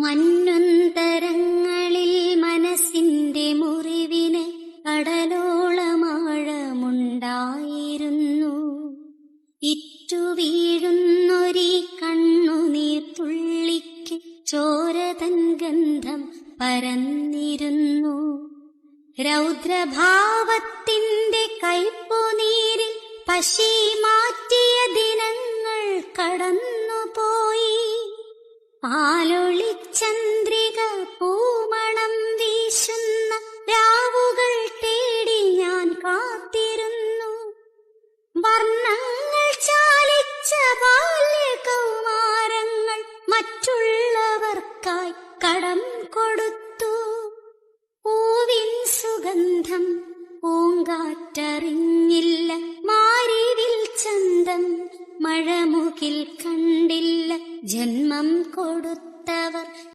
മഞ്ഞുന്തരങ്ങളിൽ മനസ്സിന്റെ മുറിവിന് കടലോളമാഴമുണ്ടായിരുന്നു. ഇറ്റു വീഴുന്നൊരീ കണ്ണുനീർ തുള്ളിക്ക് ചോരതൻ ഗന്ധം പരന്നിരുന്നു. രൗദ്രഭാവത്തിന്റെ കയ്പുനീരിൽ പശി മാറ്റിയ ദിനങ്ങൾ കടന്നുപോയി. പാലൊളിച്ചന്ദ്രിക വർണങ്ങൾ ചാലിച്ച ബാല്യകൗമാരങ്ങൾ മറ്റുള്ളവർക്കായി കടം കൊടുത്തു. പൂവിൻ സുഗന്ധം പൂങ്കാറ്ററിഞ്ഞില്ല. മാരിവിൽ ചന്തം മഴമുകിൽ കണ്ടില്ല. ജന്മം കൊടുത്തവർ